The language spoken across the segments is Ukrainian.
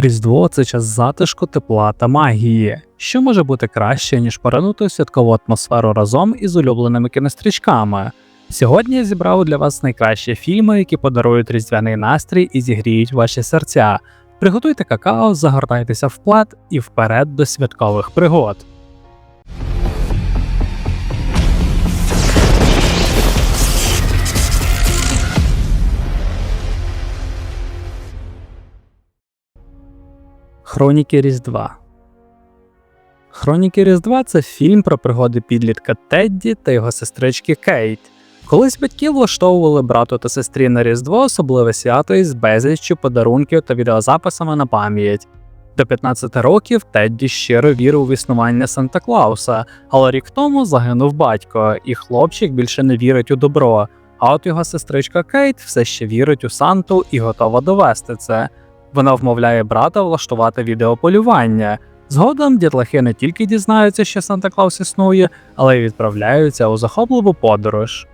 Різдво це час затишку, тепла та магії. Що може бути краще, ніж поринути святкову атмосферу разом із улюбленими кінострічками? Сьогодні я зібрав для вас найкращі фільми, які подарують різдвяний настрій і зігріють ваші серця. Приготуйте какао, загортайтеся в плат і вперед до святкових пригод. Хроніки Різдва. Хроніки Різдва це фільм про пригоди підлітка Тедді та його сестрички Кейт. Колись батьки влаштовували брату та сестрі на Різдво особливе свято із безліччю подарунків та відеозаписами на пам'ять. До 15 років Тедді щиро вірив в існування Санта Клауса, але рік тому загинув батько, і хлопчик більше не вірить у добро. А от його сестричка Кейт все ще вірить у Санту і готова довести це. Вона вмовляє брата влаштувати відеополювання. Згодом дітлахи не тільки дізнаються, що Санта Клаус існує, але й відправляються у захопливу подорож.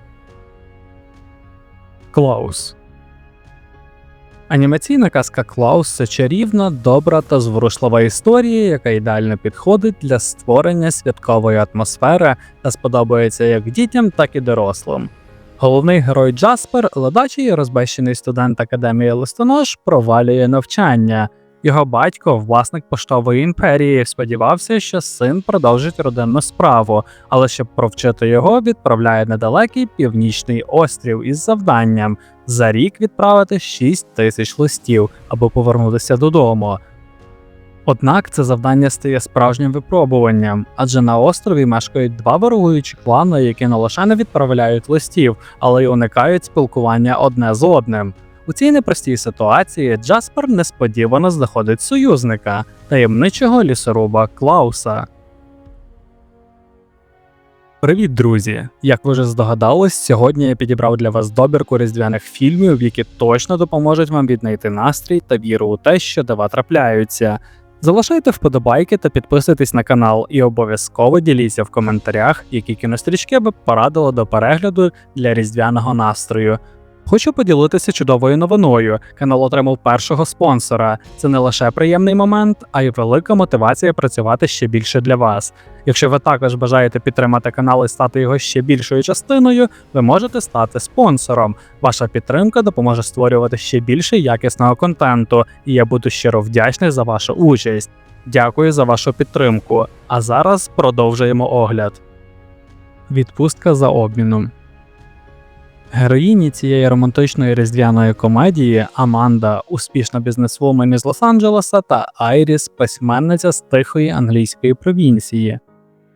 Клаус Анімаційна казка Клаус це чарівна, добра та зворушлива історія, яка ідеально підходить для створення святкової атмосфери та сподобається як дітям, так і дорослим. Головний герой Джаспер, ледачий розбещений студент академії листонож, провалює навчання. Його батько, власник поштової імперії, сподівався, що син продовжить родинну справу, але щоб провчити його, відправляє на далекий північний острів із завданням за рік відправити 6 тисяч листів, аби повернутися додому. Однак це завдання стає справжнім випробуванням, адже на острові мешкають два ворогуючі клани, які не лише не відправляють листів, але й уникають спілкування одне з одним. У цій непростій ситуації Джаспер несподівано знаходить союзника, таємничого лісоруба Клауса. Привіт, друзі! Як ви вже здогадались, сьогодні я підібрав для вас добірку різдвяних фільмів, які точно допоможуть вам віднайти настрій та віру у те, що дива трапляються. Залишайте вподобайки та підписуйтесь на канал, і обов'язково діліться в коментарях, які кінострічки би порадили до перегляду для різдвяного настрою. Хочу поділитися чудовою новиною. Канал отримав першого спонсора. Це не лише приємний момент, а й велика мотивація працювати ще більше для вас. Якщо ви також бажаєте підтримати канал і стати його ще більшою частиною, ви можете стати спонсором. Ваша підтримка допоможе створювати ще більше якісного контенту, і я буду щиро вдячний за вашу участь. Дякую за вашу підтримку. А зараз продовжуємо огляд. Відпустка за обміном. Героїні цієї романтичної різдвяної комедії Аманда, успішна бізнесвумен із Лос-Анджелеса, та Айріс, письменниця з тихої англійської провінції.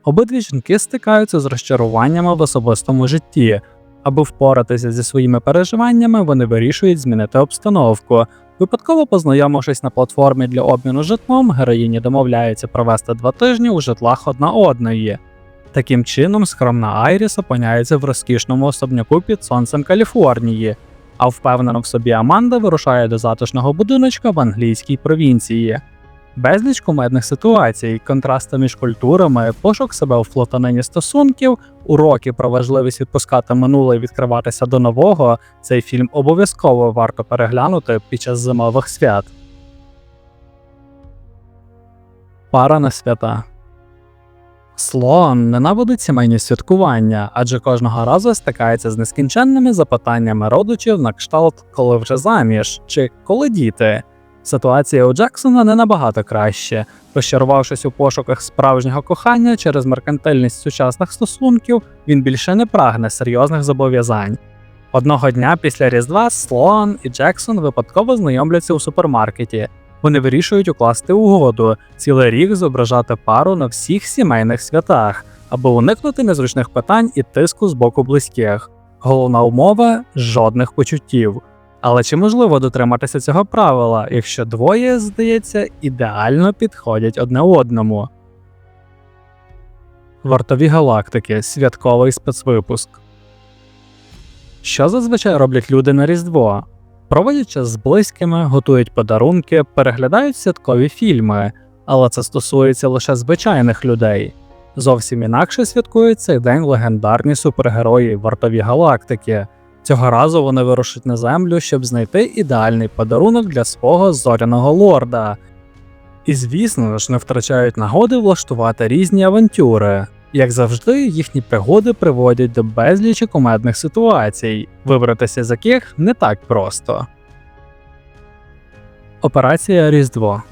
Обидві жінки стикаються з розчаруваннями в особистому житті. Аби впоратися зі своїми переживаннями, вони вирішують змінити обстановку. Випадково познайомившись на платформі для обміну житлом, героїні домовляються провести два тижні у житлах одна одної. Таким чином, скромна Айріс опиняється в розкішному особняку під сонцем Каліфорнії, а впевнена в собі Аманда вирушає до затишного будиночка в англійській провінції. Безліч кумедних ситуацій, контрасти між культурами, пошук себе у флотанині стосунків, уроки про важливість відпускати минуле і відкриватися до нового. Цей фільм обов'язково варто переглянути під час зимових свят. Пара на свята Слоан ненавидить сімейні святкування, адже кожного разу стикається з нескінченними запитаннями родичів на кшталт, коли вже заміж чи коли діти. Ситуація у Джексона не набагато краще. Розчарувавшись у пошуках справжнього кохання через меркантильність сучасних стосунків, він більше не прагне серйозних зобов'язань. Одного дня після Різдва Слоан і Джексон випадково знайомляться у супермаркеті. Вони вирішують укласти угоду, цілий рік зображати пару на всіх сімейних святах, аби уникнути незручних питань і тиску з боку близьких. Головна умова жодних почуттів. Але чи можливо дотриматися цього правила, якщо двоє, здається, ідеально підходять одне одному? Вартові галактики святковий спецвипуск. Що зазвичай роблять люди на Різдво? Проводять час з близькими, готують подарунки, переглядають святкові фільми, але це стосується лише звичайних людей. Зовсім інакше святкують цей день легендарні супергерої вартові галактики. Цього разу вони вирушать на землю, щоб знайти ідеальний подарунок для свого зоряного лорда. І звісно ж не втрачають нагоди влаштувати різні авантюри. Як завжди, їхні пригоди приводять до безлічі кумедних ситуацій, вибратися з яких не так просто. Операція Різдво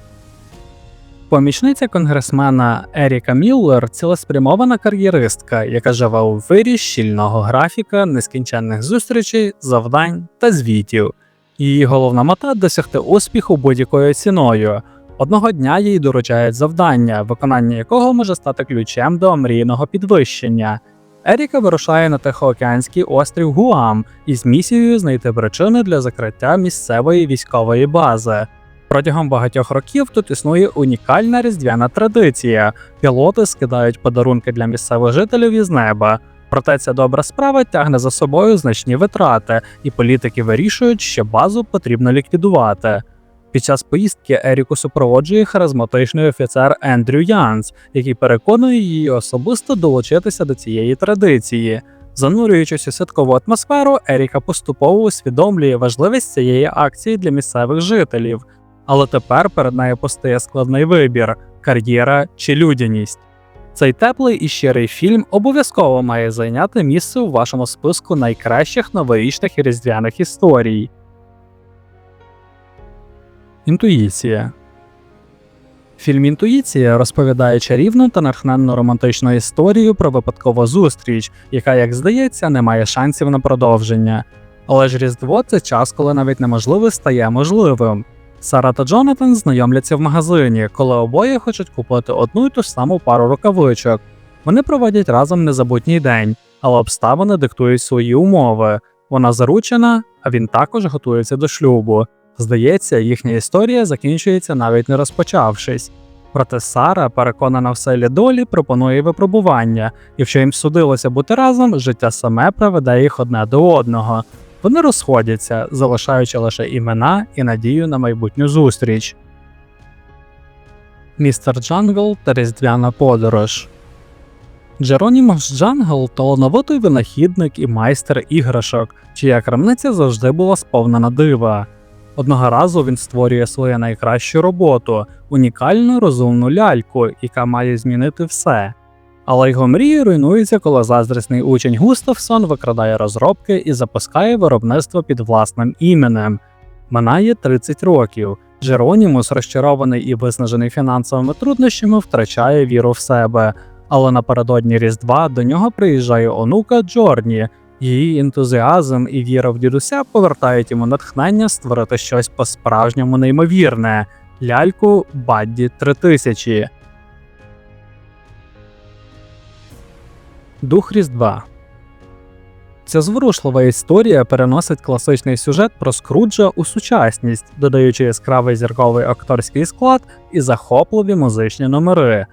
Помічниця конгресмена Еріка Міллер цілеспрямована кар'єристка, яка живе у вирі щільного графіка, нескінченних зустрічей, завдань та звітів. Її головна мета досягти успіху будь-якою ціною. Одного дня їй доручають завдання, виконання якого може стати ключем до омрійного підвищення. Еріка вирушає на Тихоокеанський острів Гуам із місією знайти причини для закриття місцевої військової бази. Протягом багатьох років тут існує унікальна різдвяна традиція. Пілоти скидають подарунки для місцевих жителів із неба. Проте ця добра справа тягне за собою значні витрати, і політики вирішують, що базу потрібно ліквідувати. Під час поїздки Еріку супроводжує харизматичний офіцер Ендрю Янс, який переконує її особисто долучитися до цієї традиції. Занурюючись у святкову атмосферу, Еріка поступово усвідомлює важливість цієї акції для місцевих жителів. Але тепер перед нею постає складний вибір кар'єра чи людяність. Цей теплий і щирий фільм обов'язково має зайняти місце у вашому списку найкращих новорічних і різдвяних історій. Інтуїція Фільм Інтуїція розповідає чарівну та натхненну романтичну історію про випадкову зустріч, яка, як здається, не має шансів на продовження. Але ж Різдво це час, коли навіть неможливе стає можливим. Сара та Джонатан знайомляться в магазині, коли обоє хочуть купити одну й ту ж саму пару рукавичок. Вони проводять разом незабутній день, але обставини диктують свої умови. Вона заручена, а він також готується до шлюбу. Здається, їхня історія закінчується навіть не розпочавшись. Проте Сара, переконана в силі долі, пропонує випробування, і якщо їм судилося бути разом, життя саме приведе їх одне до одного. Вони розходяться, залишаючи лише імена і надію на майбутню зустріч. Містер Джангл та Різдвяна подорож. Джеронімос Джангл талановитий винахідник і майстер іграшок, чия крамниця завжди була сповнена дива. Одного разу він створює свою найкращу роботу унікальну розумну ляльку, яка має змінити все. Але його мрії руйнуються, коли заздрісний учень Густавсон викрадає розробки і запускає виробництво під власним іменем. Минає 30 років. Джеронімус, розчарований і виснажений фінансовими труднощами, втрачає віру в себе. Але напередодні Різдва до нього приїжджає онука Джорні. Її ентузіазм і віра в дідуся повертають йому натхнення створити щось по-справжньому неймовірне ляльку Бадді 3000. Дух Різдва Ця зворушлива історія переносить класичний сюжет про Скруджа у сучасність, додаючи яскравий зірковий акторський склад і захопливі музичні номери.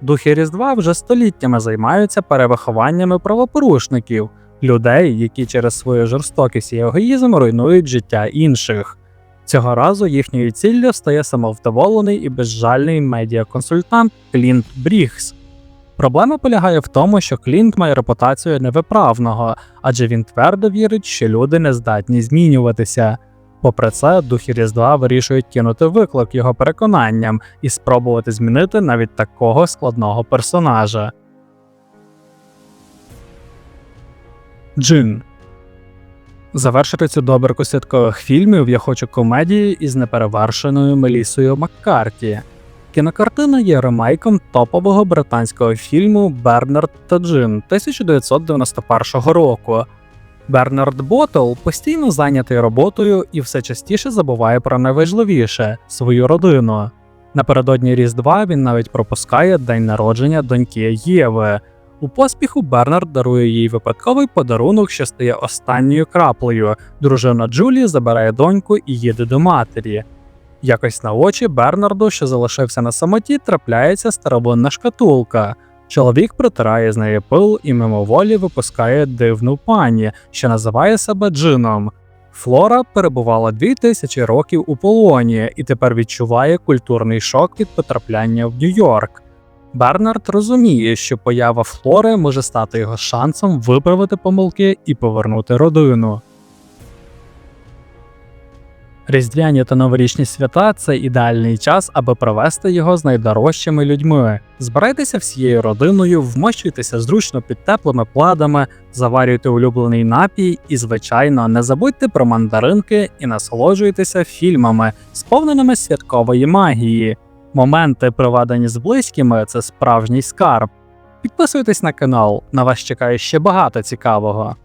Духи Різдва вже століттями займаються перевихованнями правопорушників, людей, які через свою жорстокість і егоїзм руйнують життя інших. Цього разу їхньою ціллю стає самовдоволений і безжальний медіаконсультант Клінт Брігс. Проблема полягає в тому, що Клінт має репутацію невиправного, адже він твердо вірить, що люди не здатні змінюватися. Попри це, духи Різдва вирішують кинути виклик його переконанням і спробувати змінити навіть такого складного персонажа. Джин Завершити цю добірку святкових фільмів я хочу комедії із неперевершеною Мелісою Маккарті. Кінокартина є ремейком топового британського фільму Бернард та Джин 1991 року. Бернард Боттл постійно зайнятий роботою і все частіше забуває про найважливіше свою родину. Напередодні Різдва він навіть пропускає день народження доньки Єви. У поспіху Бернард дарує їй випадковий подарунок, що стає останньою краплею. Дружина Джулі забирає доньку і їде до матері. Якось на очі Бернарду, що залишився на самоті, трапляється старовинна шкатулка. Чоловік притирає з неї пил і мимоволі випускає дивну пані, що називає себе джином. Флора перебувала 2000 років у полоні і тепер відчуває культурний шок від потрапляння в Нью-Йорк. Бернард розуміє, що поява Флори може стати його шансом виправити помилки і повернути родину. Різдвяні та новорічні свята це ідеальний час, аби провести його з найдорожчими людьми. Збирайтеся всією родиною, вмощуйтеся зручно під теплими пладами, заварюйте улюблений напій і, звичайно, не забудьте про мандаринки і насолоджуйтеся фільмами, сповненими святкової магії. Моменти, проведені з близькими, це справжній скарб. Підписуйтесь на канал, на вас чекає ще багато цікавого.